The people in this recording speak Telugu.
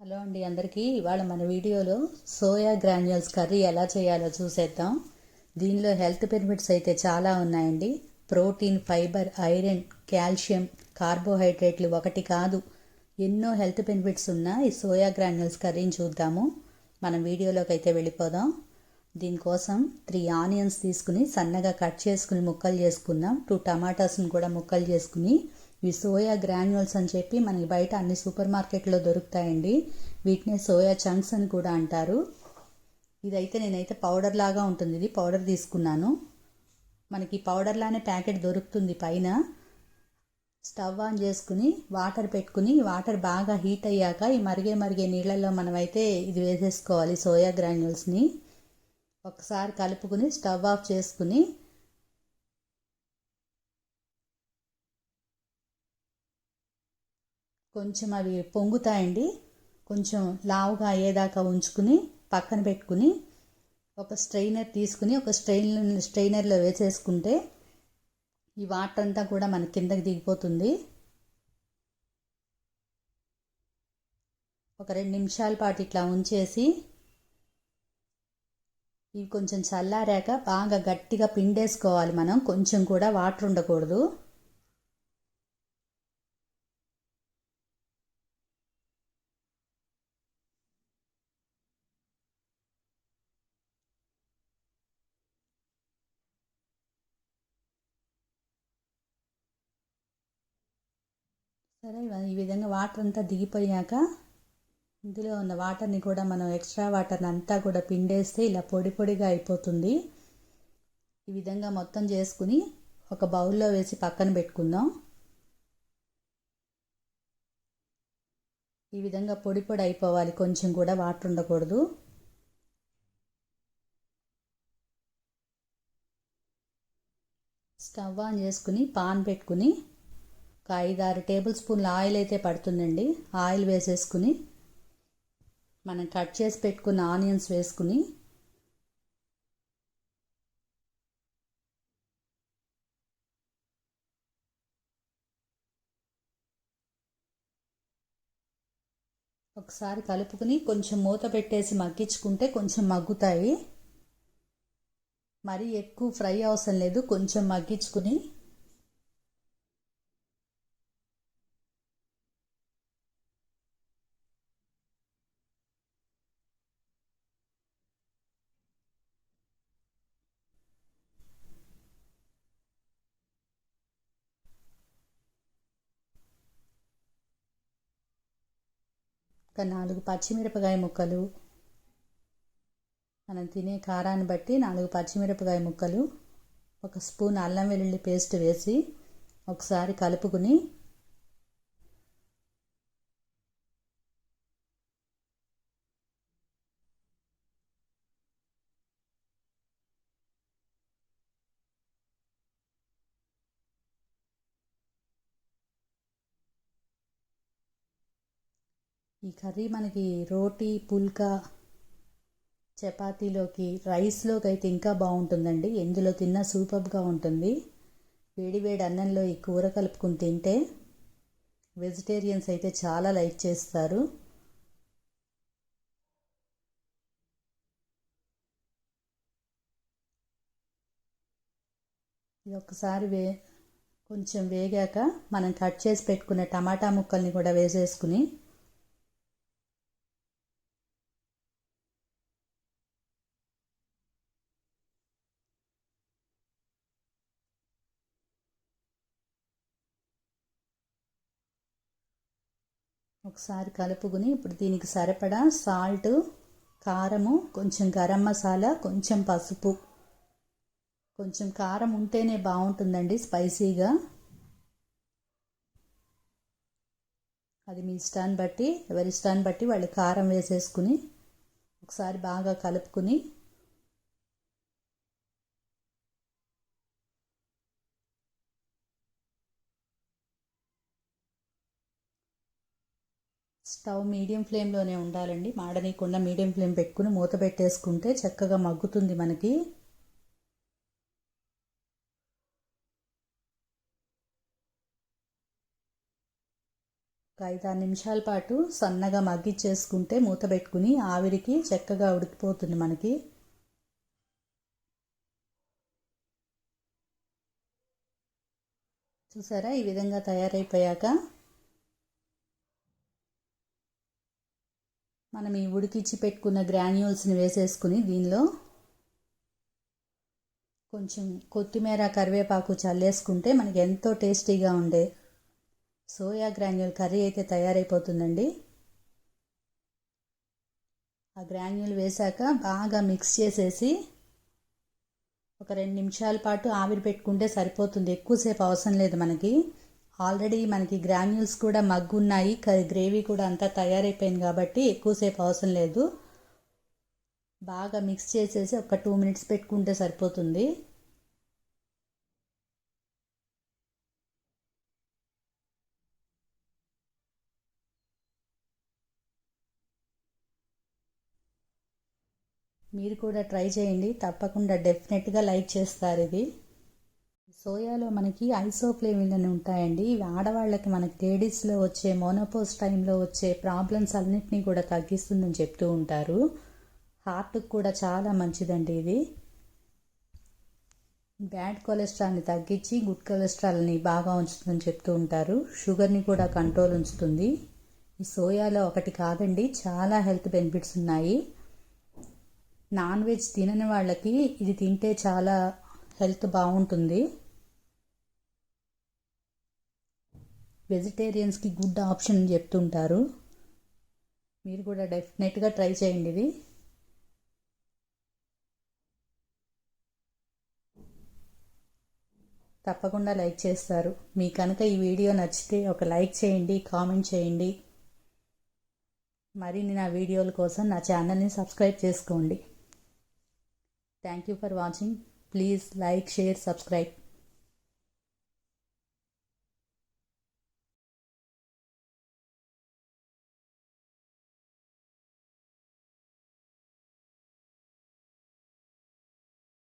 హలో అండి అందరికీ. ఇవాళ మన వీడియోలో సోయా గ్రాన్యూల్స్ కర్రీ ఎలా చేయాలో చూసేద్దాం. దీనిలో హెల్త్ బెనిఫిట్స్ అయితే చాలా ఉన్నాయండి. ప్రోటీన్ ఫైబర్ ఐరన్ కాల్షియం కార్బోహైడ్రేట్లు ఒకటి కాదు. ఎన్నో హెల్త్ బెనిఫిట్స్ ఉన్న ఈ సోయా గ్రాన్యూల్స్ కర్రీని చూద్దాము. మనం వీడియోలోకి అయితే వెళ్ళిపోదాం. దీనికోసం త్రీ ఆనియన్స్ తీసుకుని సన్నగా కట్ చేసుకుని ముక్కలు చేసుకున్నాం టూ టమాటాస్ని కూడా ముక్కలు చేసుకుని ఈ సోయా గ్రాన్యూల్స్ అని చెప్పి మనకి బయట అన్ని సూపర్ మార్కెట్లో దొరుకుతాయండి. వీటినే సోయా చంక్స్ అని కూడా అంటారు. ఇదైతే నేనైతే పౌడర్ లాగా ఉంటుంది. ఇది పౌడర్ తీసుకున్నాను. మనకి పౌడర్ లానే ప్యాకెట్ దొరుకుతుంది పైన. స్టవ్ ఆన్ చేసుకుని వాటర్ పెట్టుకుని వాటర్ బాగా హీట్ అయ్యాక ఈ మరిగే మరిగే నీళ్ళల్లో మనమైతే ఇది వేసేసుకోవాలి సోయా గ్రాన్యూల్స్ని. ఒకసారి కలుపుకుని స్టవ్ ఆఫ్ చేసుకుని కొంచెం అవి పొంగుతాయండి. కొంచెం లావుగా అయ్యేదాకా ఉంచుకుని పక్కన పెట్టుకుని ఒక స్ట్రైనర్ తీసుకుని ఒక స్ట్రెయిన్ స్ట్రైనర్లో వేసేసుకుంటే ఈ వాటర్ అంతా కూడా మన కిందకి దిగిపోతుంది. ఒక రెండు నిమిషాల పాటు ఇట్లా ఉంచేసి ఇవి కొంచెం చల్లారాక బాగా గట్టిగా పిండేసుకోవాలి మనం. కొంచెం కూడా వాటర్ ఉండకూడదు. సరే ఈ విధంగా వాటర్ అంతా దిగిపోయాక ఇందులో ఉన్న వాటర్ని కూడా మనం ఎక్స్ట్రా వాటర్ని అంతా కూడా పిండేస్తే ఇలా పొడి పొడిగా అయిపోతుంది. ఈ విధంగా మొత్తం చేసుకుని ఒక బౌల్లో వేసి పక్కన పెట్టుకుందాం. ఈ విధంగా పొడి పొడి అయిపోవాలి కొంచెం కూడా వాటర్ ఉండకూడదు. స్టవ్ ఆన్ చేసుకుని పాన్ పెట్టుకుని ఒక ఐదు ఆరు టేబుల్ స్పూన్ల ఆయిల్ అయితే పడుతుందండి. ఆయిల్ వేసేసుకుని మనం కట్ చేసి పెట్టుకున్న ఆనియన్స్ వేసుకుని ఒకసారి కలుపుకుని కొంచెం మూత పెట్టేసి మగ్గించుకుంటే కొంచెం మగ్గుతాయి. మరీ ఎక్కువ ఫ్రై అవసరం లేదు. కొంచెం మగ్గించుకుని ఒక నాలుగు పచ్చిమిరపకాయ ముక్కలు. మనం తినే కారాన్ని బట్టి నాలుగు పచ్చిమిరపకాయ ముక్కలు ఒక స్పూన్ అల్లం వెల్లుల్లి పేస్ట్ వేసి ఒకసారి కలుపుకుని ఈ కర్రీ మనకి రోటీ పుల్కా చపాతీలోకి రైస్లోకి అయితే ఇంకా బాగుంటుందండి. ఎందులో తిన్నా సూపర్గా ఉంటుంది. వేడి వేడి అన్నంలో ఈ కూర కలుపుకుని తింటే వెజిటేరియన్స్ అయితే చాలా లైక్ చేస్తారు. ఇది ఒకసారి వే కొంచెం వేగాక మనం కట్ చేసి పెట్టుకున్న టమాటా ముక్కల్ని కూడా వేసేసుకుని ఒకసారి కలుపుకుని ఇప్పుడు దీనికి సరిపడా సాల్ట్ కారము కొంచెం గరం మసాలా కొంచెం పసుపు. కొంచెం కారం ఉంటేనే బాగుంటుందండి స్పైసీగా. అది మీ ఇష్టాన్ని బట్టి ఎవరి ఇష్టాన్ని బట్టి వాళ్ళు కారం వేసేసుకుని ఒకసారి బాగా కలుపుకుని స్టవ్ మీడియం ఫ్లేమ్లోనే ఉండాలండి. మాడనీయకుండా మీడియం ఫ్లేమ్ పెట్టుకుని మూత పెట్టేసుకుంటే చక్కగా మగ్గుతుంది మనకి. ఒక ఐదారు నిమిషాల పాటు సన్నగా మగ్గిచ్చేసుకుంటే మూత పెట్టుకుని ఆవిరికి చక్కగా ఉడికిపోతుంది మనకి. చూసారా? ఈ విధంగా తయారైపోయాక మనం ఈ ఉడికిచ్చి పెట్టుకున్న గ్రాన్యూల్స్ని వేసేసుకుని దీనిలో కొంచెం కొత్తిమీర కరివేపాకు చల్లేసుకుంటే మనకి ఎంతో టేస్టీగా ఉండే సోయా గ్రాన్యూల్ కర్రీ అయితే తయారైపోతుందండి. ఆ గ్రాన్యూల్ వేశాక బాగా మిక్స్ చేసేసి ఒక రెండు నిమిషాల పాటు ఆవిరి పెట్టుకుంటే సరిపోతుంది. ఎక్కువసేపు అవసరం లేదు మనకి. ఆల్రెడీ మనకి గ్రాన్యూల్స్ కూడా మగ్గున్నాయి గ్రేవీ కూడా అంతా తయారైపోయింది కాబట్టి ఎక్కువసేపు అవసరం లేదు. బాగా మిక్స్ చేసేసి ఒక టూ మినిట్స్ పెట్టుకుంటే సరిపోతుంది. మీరు కూడా ట్రై చేయండి తప్పకుండా డెఫినెట్గా లైక్ చేస్తారు ఇది. సోయాలో మనకి ఐసోఫ్లేవిన్ అని ఉంటాయండి. ఇవి ఆడవాళ్ళకి మనకి లేడీస్లో వచ్చే మోనోపోస్ టైంలో వచ్చే ప్రాబ్లమ్స్ అన్నిటినీ కూడా తగ్గిస్తుందని చెప్తూ ఉంటారు. హార్ట్కి కూడా చాలా మంచిదండి ఇది. బ్యాడ్ కొలెస్ట్రాల్ని తగ్గించి గుడ్ కొలెస్ట్రాల్ని బాగా ఉంచుతుందని చెప్తూ ఉంటారు. షుగర్ని కూడా కంట్రోల్ ఉంచుతుంది. ఈ సోయాలో ఒకటి కాదండి చాలా హెల్త్ బెనిఫిట్స్ ఉన్నాయి. నాన్ వెజ్ తినని వాళ్ళకి ఇది తింటే చాలా హెల్త్ బాగుంటుంది. వెజిటేరియన్స్కి గుడ్ ఆప్షన్ చెప్తుంటారు. మీరు కూడా డెఫినెట్గా ట్రై చేయండి ఇది. తప్పకుండా లైక్ చేస్తారు. మీ కనుక ఈ వీడియో నచ్చితే ఒక లైక్ చేయండి కామెంట్ చేయండి. మరిన్ని నా వీడియోల కోసం నా ఛానల్ని సబ్స్క్రైబ్ చేసుకోండి. Thank you for watching. Please like share subscribe.